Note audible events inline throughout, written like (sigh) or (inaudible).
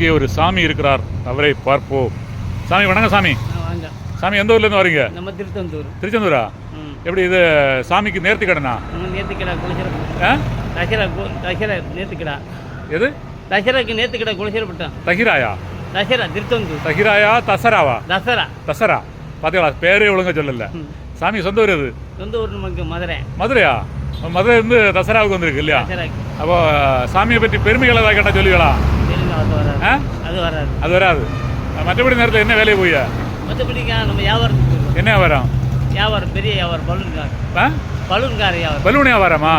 இங்கே ஒரு சாமி இருக்கிறார். அவரை பார்ப்போம். சாமி வணக்கம் சாமி. சாமி எந்த ஊர்லேருந்து வரீங்க? நம்ம திருச்செந்தூரா. ம். எப்படி இது சாமிக்கு நேர்த்தி கடனா? நம்ம நேர்த்திக்கடா குலசிரப்பட்டோம் ஆ? தசரா கு- தசரா நேர்த்திக்கடா எது? தசராக்கு நேர்த்திக்கடா குலசிரப்பட்டோம் தஹிராயா தசரா திருத்தந்தூர் தஹிராயா தசராவா? தசரா. தசரா. பார்த்தீங்களா பேரே ஒழுங்கா சொல்லல. சாமி சொந்த ஊர் அது சொந்த ஊர் நமக்கு மதுரை. மதுரையா? மதுரை இருந்து தசராவுக்கு வந்திருக்கு இல்லையா? அப்போ சாமியை பற்றி பெருமைகள் ஏதாவது கேட்டால் சொல்லுவீங்களா? அது வராது. அது வராது. மற்றபடி நேரத்தில் என்ன வேலையை போய் மற்றபடிக்கா நம்ம போயிடுவோம். என்ன வியாபாரம்? வியாபாரம் பெரிய வியாபாரம் பலூன்கார் ஆ? பலூன்கார வியாபாரம். பலூன் வியாபாரமா?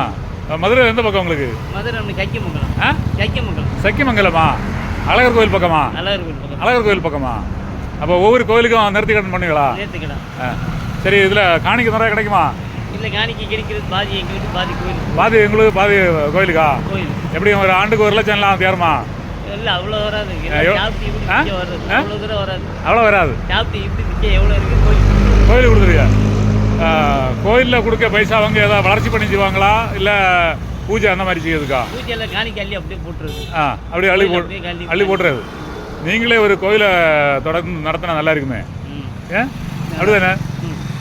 மதுரை எந்த பக்கம் உங்களுக்கு? மதுரை நம்ம சக்கியமங்கலம் ஆ? சக்கியமங்கலம் சக்கிமங்கலமா? அழகர் கோயில் பக்கமா? அழகர் கோயில் பக்கம். அழகர் கோயில் பக்கமா? அப்போ ஒவ்வொரு கோயிலுக்கும் நிறுத்தி கடன் பண்ணுவீங்களா? ஆ. சரி இதில் காணிக்க நிறைய கிடைக்குமா? இல்லை காணிக்கை கிடைக்கிறது பாதி எங்கள் வீட்டு பாதி கோயில் பாதி எங்களுக்கு பாதி கோயிலுக்கா? கோயில் எப்படியும் ஒரு ஆண்டுக்கு ஒரு லட்சம் எல்லாம் தேருமா? இல்லை அவ்வளோ வராது? அவ்வளோ தூரம் வராது. அவ்வளோ வராது. சாப்பிட்டு இப்படி நிற்க எவ்வளோ இருக்குது கோயில் கோயிலுக்கு கொடுத்துருவியா? கோயிலில் கொடுக்க பைசா அவங்க ஏதாவது வளர்ச்சி பண்ணி செய்வாங்களா இல்லை பூஜை அந்த மாதிரி செய்யுதுக்கா பூஜையில் காணிக்கை அள்ளி அப்படியே போட்டுருது ஆ அப்படியே அள்ளி போட் அப்படியே கள்ளி அள்ளி போட்டுறது. நீங்களே ஒரு கோயிலை தொடர்ந்து நடத்தினா நல்லா இருக்குமே? ஏன் அப்படிதானே?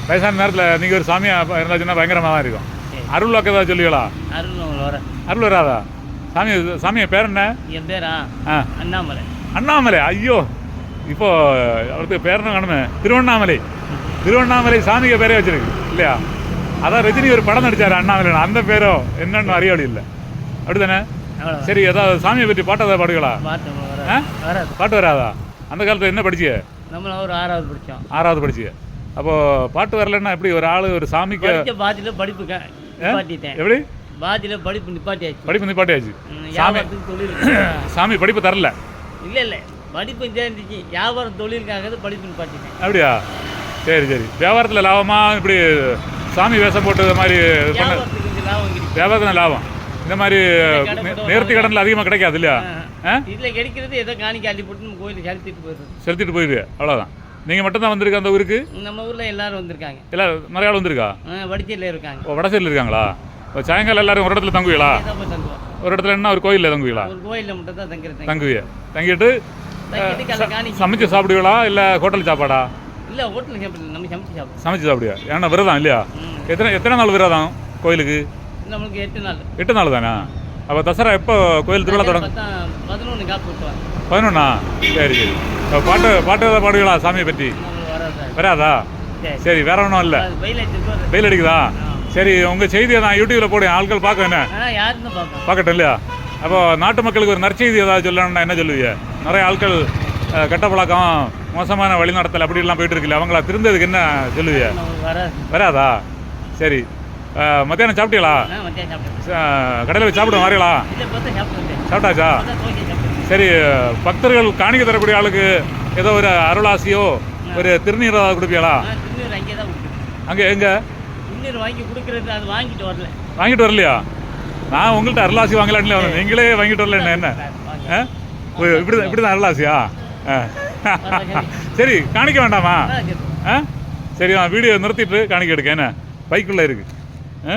வயசான நேரத்தில் நீங்கள் ஒரு சாமியாக இருந்தாச்சுன்னா பயங்கரமாக தான் இருக்கும். அருள் வாக்கு ஏதாவது சொல்லுவீங்களா? அருள் உங்களை வர அருள் வராதா? சாமி சாமியை பேர் என்ன? என் பேரா? ஆ. அண்ணாமலை. அண்ணாமலை. ஐயோ இப்போ அவருக்கு பேர் என்ன காணுமே? திருவண்ணாமலை. திருவண்ணாமலை சாமிக்கு பேரே வச்சிருக்கு இல்லையா? அதான் ரஜினி ஒரு படம் நடிச்சாரு அண்ணாமலை அந்த பேரோ என்னன்னு அறியாளி இல்லை. அப்படிதானே சரி ஏதாவது சாமியை பற்றி பாட்டு ஏதாவது பாடுகளா பாட்டு? வராது. வராது. பாட்டு வராதா? அந்த காலத்தில் என்ன படிச்சிய? நம்மள ஒரு ஆறாவது படித்தோம் ஆறாவது படிச்சிய. அப்போ பாட்டு வரலன்னா எப்படி ஒரு ஆள் ஒரு சாமிக்கு பாதியில் படிப்பு க- நிப்பாட்டிட்டேன் எப்படி? பாதியில் படிப்பு நிப்பாட்டியாச்சு. படிப்பு நிப்பாட்டியாச்சு. சாமி தொழில் (coughs) சாமி படிப்பு தரல. இல்லை இல்லை. படிப்பு இந்த இருந்துச்சு. வியாபாரம் தொழிலுக்காக படிப்பு நிப்பாட்டிட்டேன். அப்படியா? சரி சரி. வியாபாரத்தில் லாபமா? இப்படி சாமி வேஷம் போட்டு இது மாதிரி பண்ண வியாபாரத்தில் லாபம். இந்த மாதிரி நேர்த்தி கடனில் அதிகமாக கிடைக்காது இல்லையா? இதில் கிடைக்கிறது ஏதோ காணிக்கை அள்ளி போட்டு கோயிலுக்கு செலுத்திட்டு போயிடுறது. செலுத்திட்டு போயிடுது அவ்வளோதான் நீங்கள் மட்டும்தான் வந்திருக்க அந்த ஊருக்கு? நம்ம ஊரில் எல்லாரும் வந்திருக்காங்க. இல்லை நிறைய ஆள் வந்திருக்கா வடிச்சேரியில் இருக்காங்க. ஓ வடசையில் இருக்காங்களா? சாயங்காலம் எல்லாரும் ஒரு இடத்துல தங்குவீங்களா? ஒரு இடத்துல என்ன ஒரு கோயிலில் தங்குவீங்களா? கோயிலில் மட்டும் தான் தங்குறது தங்குவிய தங்கிட்டு சமைச்சு சாப்பிடுவீங்களா? இல்லை ஹோட்டல் சாப்பாடா? இல்லை ஹோட்டலில் சாப்பிடல நம்ம சமைச்சு சாப்பிடுவோம். சமைச்சு சாப்பிடுவியா? ஏன்னா விரதம் இல்லையா. எத்தனை எத்தனை நாள் விரதம் கோயிலுக்கு? நம்மளுக்கு எட்டு நாள். எட்டு நாள் தானே? அப்போ தசரா எப்போ கோயில் திருவிழா தொடங்கும்? பதினொன்று காப்பு பதினொன்னா? சரி சரி. பாட்டு பாட்டு ஏதாவது பாடுவீங்களா சாமியை பற்றி? வராது. சரி. வேற ஒன்றும் இல்லை. வெயில் அடிக்குதா? சரி உங்கள் செய்தியை நான் யூடியூப்பில் போடுவேன் ஆட்கள் பார்க்க என்ன? பார்க்கட்டும் இல்லையா? அப்போ நாட்டு மக்களுக்கு ஒரு நற்செய்தி ஏதாவது சொல்லணும்னா என்ன சொல்லுவீங்க? நிறைய ஆட்கள் கெட்ட பழக்கம் மோசமான வழிநடத்தல் அப்படிலாம் போயிட்டு இருக்குல்ல அவங்கள திருந்ததுக்கு என்ன சொல்லுவீங்க? வராது. சரி. மத்தியானம் சாப்பிட்டீங்களா? கடையில் போய் சாப்பிட வரீங்களா சாப்பிட்டாச்சா? சரி பக்தர்கள் காணிக்க தரக்கூடிய ஆளுக்கு ஏதோ ஒரு அருளாசியோ ஒரு திருநீர் கொடுப்பீங்களா? அங்கே எங்கே? திருநீர் வாங்கி கொடுக்குறது அது வாங்கிட்டு வரல. வாங்கிட்டு வரலையா? நான் உங்கள்கிட்ட அருளாசி வாங்கலான்னு வந்தேன் நீங்களே வாங்கிட்டு வரல என்ன இப்படி இப்படி தான் அருளாசியா. சரி காணிக்க வேண்டாமா. ஆ? சரி நான் வீடியோ நிறுத்திட்டு காணிக்க எடுக்க என்ன? பைக்குள்ளே இருக்கு. ஆ?